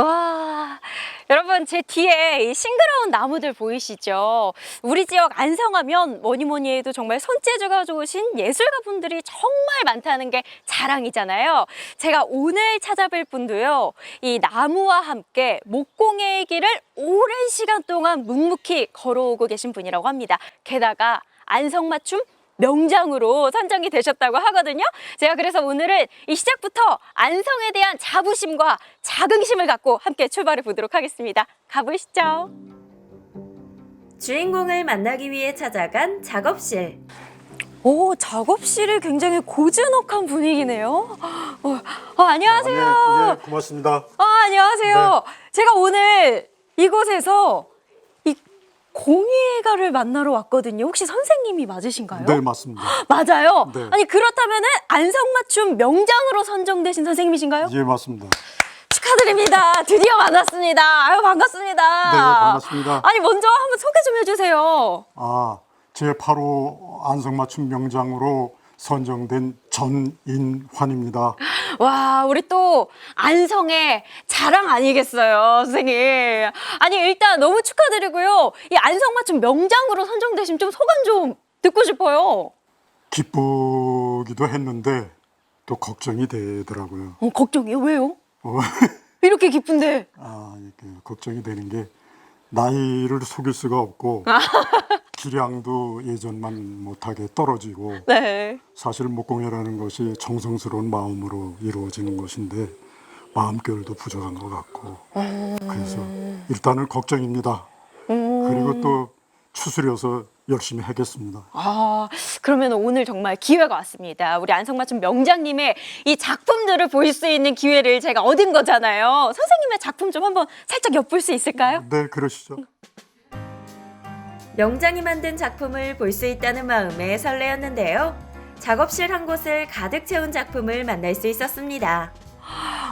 와, 여러분 제 뒤에 이 싱그러운 나무들 보이시죠? 우리 지역 안성하면 뭐니 뭐니 해도 정말 손재주가 좋으신 예술가 분들이 정말 많다는 게 자랑이잖아요. 제가 오늘 찾아뵐 분도요, 이 나무와 함께 목공의 길을 오랜 시간 동안 묵묵히 걸어오고 계신 분이라고 합니다. 게다가 안성 맞춤 명장으로 선정이 되셨다고 하거든요. 제가 그래서 오늘은 이 시작부터 안성에 대한 자부심과 자긍심을 갖고 함께 출발해 보도록 하겠습니다. 가보시죠. 주인공을 만나기 위해 찾아간 작업실. 오, 작업실이 굉장히 고즈넉한 분위기네요. 어, 어, 안녕하세요. 아, 네, 예, 고맙습니다. 아, 안녕하세요. 제가 오늘 이곳에서 이 공예가를 만나러 왔거든요. 혹시 선생님이 맞으신가요? 네, 맞습니다. 맞아요. 네. 아니 그렇다면은 안성맞춤 명장으로 선정되신 선생님이신가요? 예, 맞습니다. 축하드립니다. 드디어 만났습니다. 아유 반갑습니다. 네, 반갑습니다. 아니 먼저 한번 소개 좀 해주세요. 아, 제 8호 안성맞춤 명장으로 선정된 전인환입니다. 와 우리 또 안성의 자랑 아니겠어요, 선생님. 아니 일단 너무 축하드리고요. 이 안성 맞춤 명장으로 선정되신 좀 소감 좀 듣고 싶어요. 기쁘기도 했는데 또 걱정이 되더라고요. 어, 걱정이요? 왜요? 어, 이렇게 기쁜데. 아, 이렇게 걱정이 되는 게 나이를 속일 수가 없고 기량도 예전만 못하게 떨어지고 네. 사실 목공이라는 것이 정성스러운 마음으로 이루어지는 것인데 마음결도 부족한 것 같고 그래서 일단은 걱정입니다. 그리고 또 추스려서 열심히 하겠습니다. 아, 그러면 오늘 정말 기회가 왔습니다. 우리 안성맞춤 명장님의 이 작품들을 볼 수 있는 기회를 제가 얻은 거잖아요. 선생님의 작품 좀 한번 살짝 엿볼 수 있을까요? 네, 그러시죠. 명장이 만든 작품을 볼 수 있다는 마음에 설레었는데요. 작업실 한 곳을 가득 채운 작품을 만날 수 있었습니다.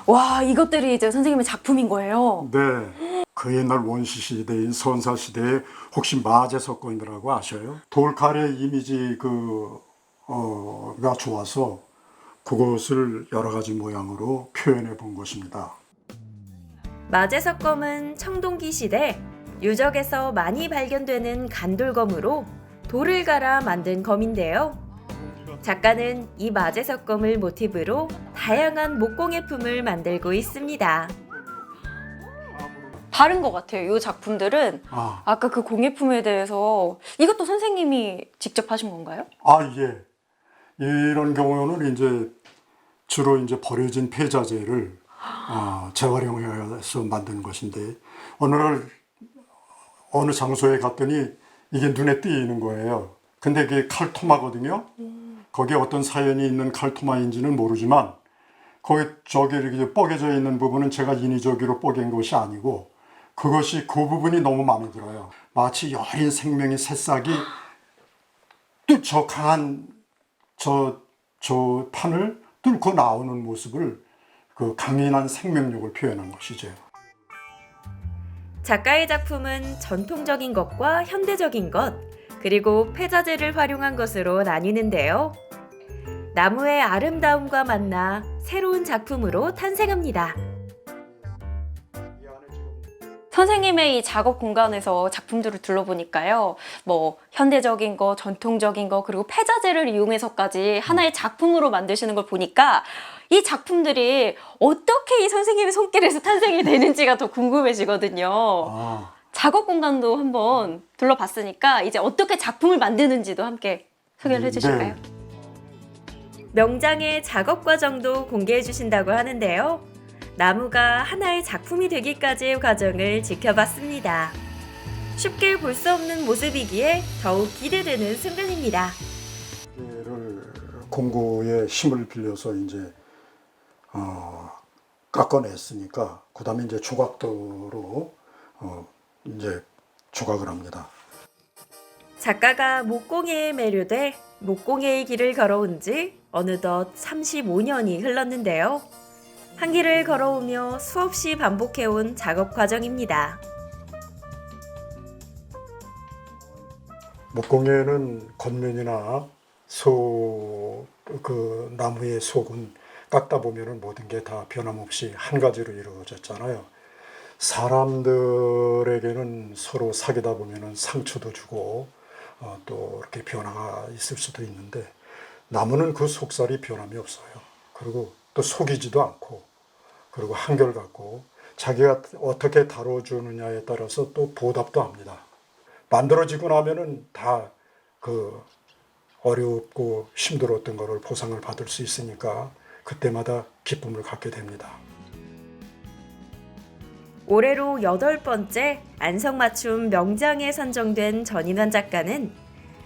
와, 이것들이 이제 선생님의 작품인 거예요. 네. 그 옛날 원시 시대인 선사 시대에 혹시 마제 석권이라고 아셔요? 돌칼의 이미지 그 어가 좋아서 그것을 여러 가지 모양으로 표현해 본 것입니다. 마제석검은 청동기 시대 유적에서 많이 발견되는 간돌검으로 돌을 갈아 만든 검인데요. 작가는 이 마제석 검을 모티브로 다양한 목공예품을 만들고 있습니다. 다른 것 같아요. 이 작품들은 아, 아까 그 공예품에 대해서 이것도 선생님이 직접 하신 건가요? 아 예. 이런 경우는 이제 주로 이제 버려진 폐자재를 아, 재활용해서 만든 것인데 어느 날 어느 장소에 갔더니 이게 눈에 띄는 거예요. 근데 그게 칼토마거든요. 거기에 어떤 사연이 있는 칼토마인지는 모르지만 거기 저기 이렇게 뻐개져 있는 부분은 제가 인위적으로 뻐갠 것이 아니고 그것이 그 부분이 너무 마음에 들어요. 마치 여린 생명의 새싹이 또저 강한 저, 저 판을 뚫고 나오는 모습을 그 강인한 생명력을 표현한 것이죠. 작가의 작품은 전통적인 것과 현대적인 것, 그리고 폐자재를 활용한 것으로 나뉘는데요. 나무의 아름다움과 만나 새로운 작품으로 탄생합니다. 선생님의 이 작업 공간에서 작품들을 둘러보니까요. 뭐 현대적인 거, 전통적인 거, 그리고 폐자재를 이용해서까지 하나의 작품으로 만드시는 걸 보니까 이 작품들이 어떻게 이 선생님의 손길에서 탄생이 되는지가 더 궁금해지거든요. 아, 작업 공간도 한번 둘러봤으니까 이제 어떻게 작품을 만드는지도 함께 소개를 음, 해주실까요? 네. 명장의 작업 과정도 공개해 주신다고 하는데요. 나무가 하나의 작품이 되기까지의 과정을 지켜봤습니다. 쉽게 볼 수 없는 모습이기에 더욱 기대되는 순간입니다. 얘를 공구의 힘을 빌려서 이제 어, 깎아냈으니까 그 다음에 이제 조각도로 어, 이제 조각을 합니다. 작가가 목공예에 매료돼 목공예의 길을 걸어온 지 어느덧 35년이 흘렀는데요. 한 길을 걸어오며 수없이 반복해온 작업 과정입니다. 목공예는 겉면이나 소 그 나무의 속은 깎다 보면은 모든 게 다 변함없이 한 가지로 이루어졌잖아요. 사람들에게는 서로 사귀다 보면은 상처도 주고 어, 또 이렇게 변화가 있을 수도 있는데 나무는 그 속살이 변함이 없어요. 그리고 또 속이지도 않고 그리고 한결같고 자기가 어떻게 다뤄주느냐에 따라서 또 보답도 합니다. 만들어지고 나면은 다 그 어렵고 힘들었던 거를 보상을 받을 수 있으니까 그때마다 기쁨을 갖게 됩니다. 올해로 여덟 번째 안성맞춤 명장에 선정된 전인환 작가는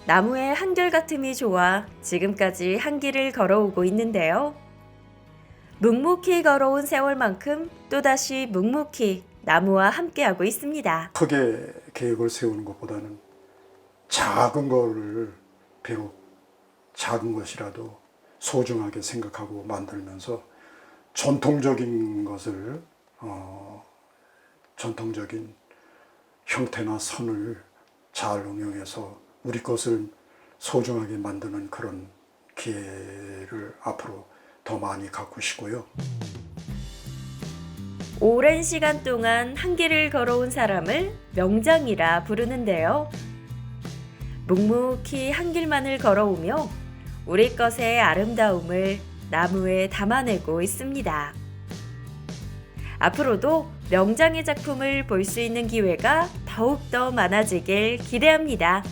나무의 한결같음이 좋아 지금까지 한길을 걸어오고 있는데요. 묵묵히 걸어온 세월만큼 또다시 묵묵히 나무와 함께하고 있습니다. 크게 계획을 세우는 것보다는 작은 거를 비록 작은 것이라도 소중하게 생각하고 만들면서 전통적인 것을 어, 전통적인 형태나 선을 잘 응용해서 우리 것을 소중하게 만드는 그런 기회를 앞으로 더 많이 싶고요. 오랜 시간 동안 한 길을 걸어온 사람을 명장이라 부르는데요. 묵묵히 한 길만을 걸어오며 우리 것의 아름다움을 나무에 담아내고 있습니다. 앞으로도 명장의 작품을 볼 수 있는 기회가 더욱더 많아지길 기대합니다.